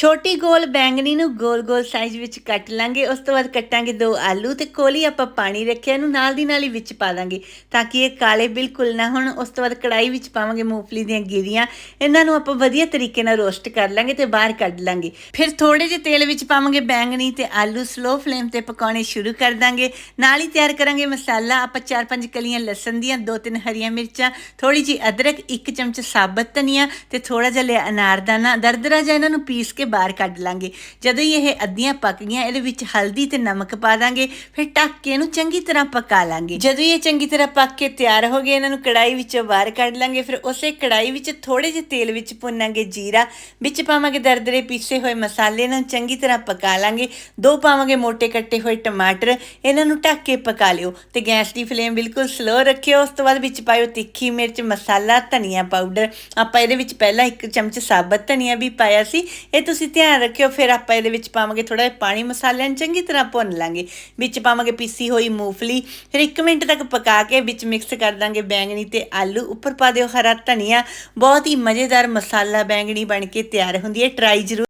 ਛੋਟੀ ਗੋਲ ਬੈਂਗਣੀ ਨੂੰ ਗੋਲ-ਗੋਲ ਸਾਈਜ਼ ਵਿੱਚ ਕੱਟ ਲਾਂਗੇ, ਉਸ ਤੋਂ ਬਾਅਦ ਕੱਟਾਂਗੇ ਦੋ ਆਲੂ ਤੇ ਕੋਲੀ ਆਪਾਂ ਪਾਣੀ ਰੱਖਿਆ ਇਹਨੂੰ ਨਾਲ ਦੀ ਨਾਲ ਹੀ ਵਿੱਚ ਪਾ ਦਾਂਗੇ ਤਾਂ ਕਿ ਇਹ ਕਾਲੇ ਬਿਲਕੁਲ ਨਾ ਹੋਣ। ਉਸ ਤੋਂ ਬਾਅਦ ਕੜਾਈ ਵਿੱਚ ਪਾਵਾਂਗੇ ਮੂੰਗਫਲੀ ਦੀਆਂ ਗਿਰੀਆਂ। ਇਹਨਾਂ ਨੂੰ ਆਪਾਂ ਵਧੀਆ ਤਰੀਕੇ ਨਾਲ ਰੋਸਟ ਕਰ ਲਾਂਗੇ ਤੇ ਬਾਹਰ ਕੱਢ ਲਾਂਗੇ। ਫਿਰ ਥੋੜੇ ਜਿਹੇ ਤੇਲ ਵਿੱਚ ਪਾਵਾਂਗੇ ਬੈਂਗਣੀ ਤੇ ਆਲੂ ਸਲੋ ਫਲੇਮ ਤੇ ਪਕਾਉਣੇ ਸ਼ੁਰੂ ਕਰ ਦਾਂਗੇ। ਨਾਲ ਹੀ ਤਿਆਰ ਕਰਾਂਗੇ ਮਸਾਲਾ। ਆਪਾਂ ਚਾਰ ਪੰਜ ਕਲੀਆਂ ਲਸਣ ਦੀਆਂ ਦੋ ਤਿੰਨ ਹਰੀਆਂ ਮਿਰਚਾਂ ਥੋੜੀ ਜੀ ਅਦਰਕ, ਇੱਕ ਚਮਚ ਸਾਬਤ ਧਨੀਆ ਤੇ ਥੋੜਾ ਜਿਹਾ ਲਿਆ ਅਨਾਰਦਾਨਾ। ਦਰਦਰਾ ਜਿਹਾ ਇਹਨਾਂ ਨੂੰ ਪੀਸ ਕੇ ਬਾਹਰ ਕੱਢ ਲਾਂਗੇ। ਜਦੋਂ ਹੀ ਇਹ ਅੱਧੀਆਂ ਪੱਕ ਗਈਆਂ, ਇਹਦੇ ਵਿੱਚ ਹਲਦੀ ਤੇ ਨਮਕ ਪਾ ਦਾਂਗੇ, ਫਿਰ ਢੱਕ ਕੇ ਇਹਨੂੰ ਚੰਗੀ ਤਰ੍ਹਾਂ ਪਕਾ ਲਾਂਗੇ। ਜਦੋਂ ਇਹ ਚੰਗੀ ਤਰ੍ਹਾਂ ਪੱਕ ਕੇ ਤਿਆਰ ਹੋ ਗਏ, ਇਹਨਾਂ ਨੂੰ ਕੜਾਈ ਵਿੱਚੋਂ ਬਾਹਰ ਕੱਢ ਲਾਂਗੇ, ਫਿਰ ਉਸੇ ਕੜਾਈ ਵਿੱਚ ਥੋੜੇ ਜਿਹੇ ਤੇਲ ਵਿੱਚ ਭੁੰਨਾਂਗੇ ਜੀਰਾ, ਵਿੱਚ ਪਾਵਾਂਗੇ ਦਰਦਰੇ ਪੀਸੇ ਹੋਏ ਮਸਾਲੇ ਨੂੰ ਚੰਗੀ ਤਰ੍ਹਾਂ ਪਕਾ ਲਾਂਗੇ। ਦੋ ਪਾਵਾਂਗੇ ਮੋٹے ਕੱਟੇ ਹੋਏ ਟਮਾਟਰ, ਇਹਨਾਂ ਨੂੰ ਢੱਕ ਕੇ ਪਕਾ ਲਿਓ ਤੇ ਗੈਸ ਦੀ ਫਲੇਮ ਬਿਲਕੁਲ ਸਲੋ ਰੱਖਿਓ। ਉਸ ਤੋਂ ਬਾਅਦ ਵਿੱਚ ਪਾਇਓ ਤਿੱਖੀ ਮਿਰਚ, ਮਸਾਲਾ, ਧਨੀਆ ਪਾਊਡਰ। ਆਪਾਂ ਇਹਦੇ ਵਿੱਚ ਪਹਿਲਾਂ ਇੱਕ ਚਮਚ ਸਾਬਤ ਧਨੀਆ ਵੀ ਪਾਇਆ ਸੀ। ਇਹ ਤੁਸੀਂ ਧਿਆਨ ਰੱਖਿਓ, ਫਿਰ ਆਪਾਂ ਇਹਦੇ ਵਿੱਚ ਪਾਵਾਂਗੇ ਥੋੜਾ ਜਿਹਾ ਪਾਣੀ ਮਸਾਲਿਆਂ ਨੂੰ ਚੰਗੀ ਤਰ੍ਹਾਂ ਭੁੰਨ ਲਾਂਗੇ। ਵਿੱਚ ਪਾਵਾਂਗੇ ਪੀਸੀ ਹੋਈ ਮੂੰਗਫਲੀ, ਫਿਰ 1 ਮਿੰਟ ਤੱਕ ਪਕਾ ਕੇ ਵਿੱਚ ਮਿਕਸ ਕਰ ਦਾਂਗੇ ਬੈਂਗਣੀ ਤੇ ਆਲੂ, ਉੱਪਰ ਪਾ ਦਿਓ ਹਰਾ ਧਨੀਆ। ਬਹੁਤ ਹੀ ਮਜ਼ੇਦਾਰ ਮਸਾਲਾ ਬੈਂਗਣੀ ਬਣ ਕੇ ਤਿਆਰ ਹੁੰਦੀ ਹੈ ਟਰਾਈ ਜ਼ਰੂਰ